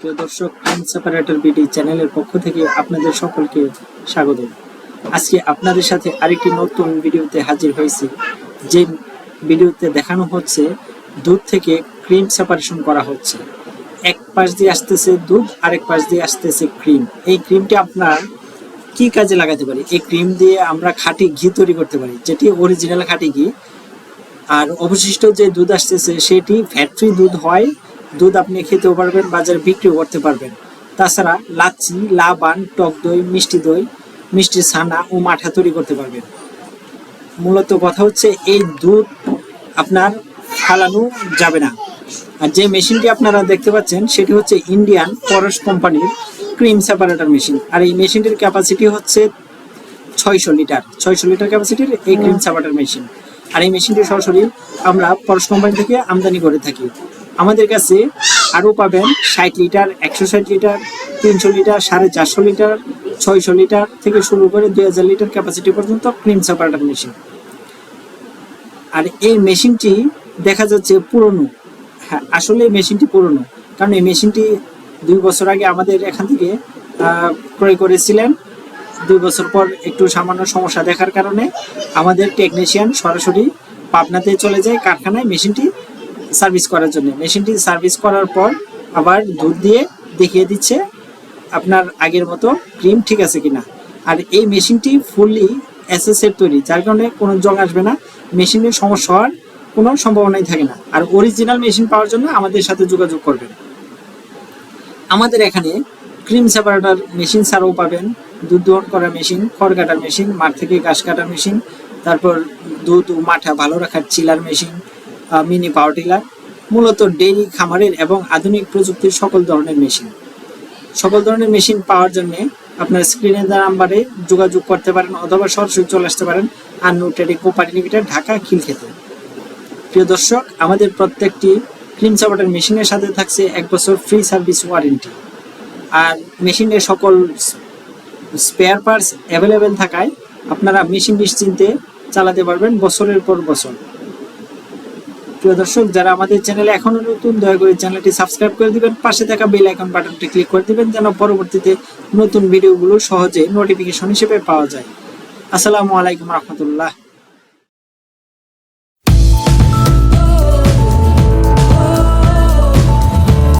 প্রিয় দর্শক time separator BD চ্যানেলের পক্ষ থেকে আপনাদের সকলকে স্বাগত। আজকে আপনাদের সাথে আরেকটি নতুন ভিডিওতে হাজির হয়েছি। যে ভিডিওতে দেখানো হচ্ছে, দুধ থেকে ক্রিম সেপারেশন করা হচ্ছে। এক পাশ দিয়ে আসতেছে দুধ, আরেক পাশ দিয়ে আসতেছে ক্রিম এই ক্রিমটি আপনার কি কাজে লাগাতে পারি? এই ক্রিম দিয়ে আমরা খাঁটি ঘি তৈরি করতে পারি, যেটি অরিজিনাল খাঁটি ঘি। আর অবশিষ্ট যে দুধ আসতেছে, সেটি ফ্যাট ফ্রি দুধ হয়। দুধ আপনি খেতেও পারবেন, বাজারে বিক্রিও করতে পারবেন। তাছাড়া লাচ্ছি, লাবান, টক দই, মিষ্টি দই, মিষ্টি ছানা ও মাঠা তৈরি করতে পারবেন। মূলত কথা হচ্ছে, এই দুধ আপনার ফালানো যাবে না। আর যে মেশিনটি আপনারা দেখতে পাচ্ছেন, সেটি হচ্ছে ইন্ডিয়ান পরশ কোম্পানির ক্রিম সেপারেটর মেশিন। আর এই মেশিনটির ক্যাপাসিটি হচ্ছে ছয়শো লিটার। ছয়শো লিটার ক্যাপাসিটির এই ক্রিম সেপারেটর মেশিন। আর এই মেশিনটি সরাসরি আমরা পরশ কোম্পানি থেকে আমদানি করে থাকি। আমাদের কাছে আরও পাবেন ষাট লিটার, একশো ষাট লিটার, তিনশো লিটার, সাড়ে চারশো লিটার, ছয়শো লিটার থেকে শুরু করে দুই হাজার লিটার ক্যাপাসিটি পর্যন্ত ক্রিম সেপারেটর মেশিন আর এই মেশিনটি দেখা যাচ্ছে পুরনো। হ্যাঁ আসলে এই মেশিনটি পুরনো। কারণ এই মেশিনটি দুই বছর আগে আমাদের এখান থেকে ক্রয় করেছিলেন। দুই বছর পর একটু সামান্য সমস্যা দেখার কারণে আমাদের টেকনিশিয়ান সরাসরি পাবনাতে চলে যায় কারখানায় মেশিনটি সার্ভিস করার জন্য। মেশিনটি সার্ভিস করার পর আবার দুধ দিয়ে দেখিয়ে দিচ্ছে আপনার আগের মতো ক্রিম ঠিক আছে কিনা। আর এই মেশিনটি ফুললি এর তৈরি, যার কারণে কোনো জং আসবে না, মেশিনের সমস্যা হওয়ার কোনো সম্ভাবনাই থাকে না। আর অরিজিনাল মেশিন পাওয়ার জন্য আমাদের সাথে যোগাযোগ করবেন। আমাদের এখানে ক্রিম সেপারেটর মেশিন ছাড়াও পাবেন। দুধ দহন করার মেশিন, খড় কাটার মেশিন, মাঠ থেকে ঘাস কাটার মেশিন, তারপর দুধ ও মাঠা ভালো রাখার chiller machine mini power tiller, মূলত ডেইরি খামারের এবং আধুনিক প্রযুক্তির সকল ধরনের মেশিন সকল ধরনের মেশিন পাওয়ার জন্য আপনার স্ক্রিনে নাম্বারে যোগাযোগ করতে পারেন অথবা সরাসরি চলে আসতে পারেন Annu trading company limited, Dhaka, খিলক্ষেতে। প্রিয় দর্শক, আমাদের প্রত্যেকটি ক্রিম সাপোর্টার মেশিনের সাথে থাকছে এক বছর ফ্রি সার্ভিস ওয়ারেন্টি আর মেশিনের সকল স্পেয়ার পার্টস অ্যাভেলেবেল থাকায় আপনারা মেশিন নিশ্চিন্তে চালাতে পারবেন বছরের পর বছর। প্রিয় দর্শক, যারা আমাদের চ্যানেলে এখনও নতুন, দয়া করে চ্যানেলটি সাবস্ক্রাইব করে দিবেন। পাশে থাকা বেল আইকন বাটনটি ক্লিক করে দিবেন যেন পরবর্তীতে নতুন ভিডিওগুলো সহজে নোটিফিকেশন হিসেবে পাওয়া যায়। আসসালামু আলাইকুম রহমতুল্লাহ।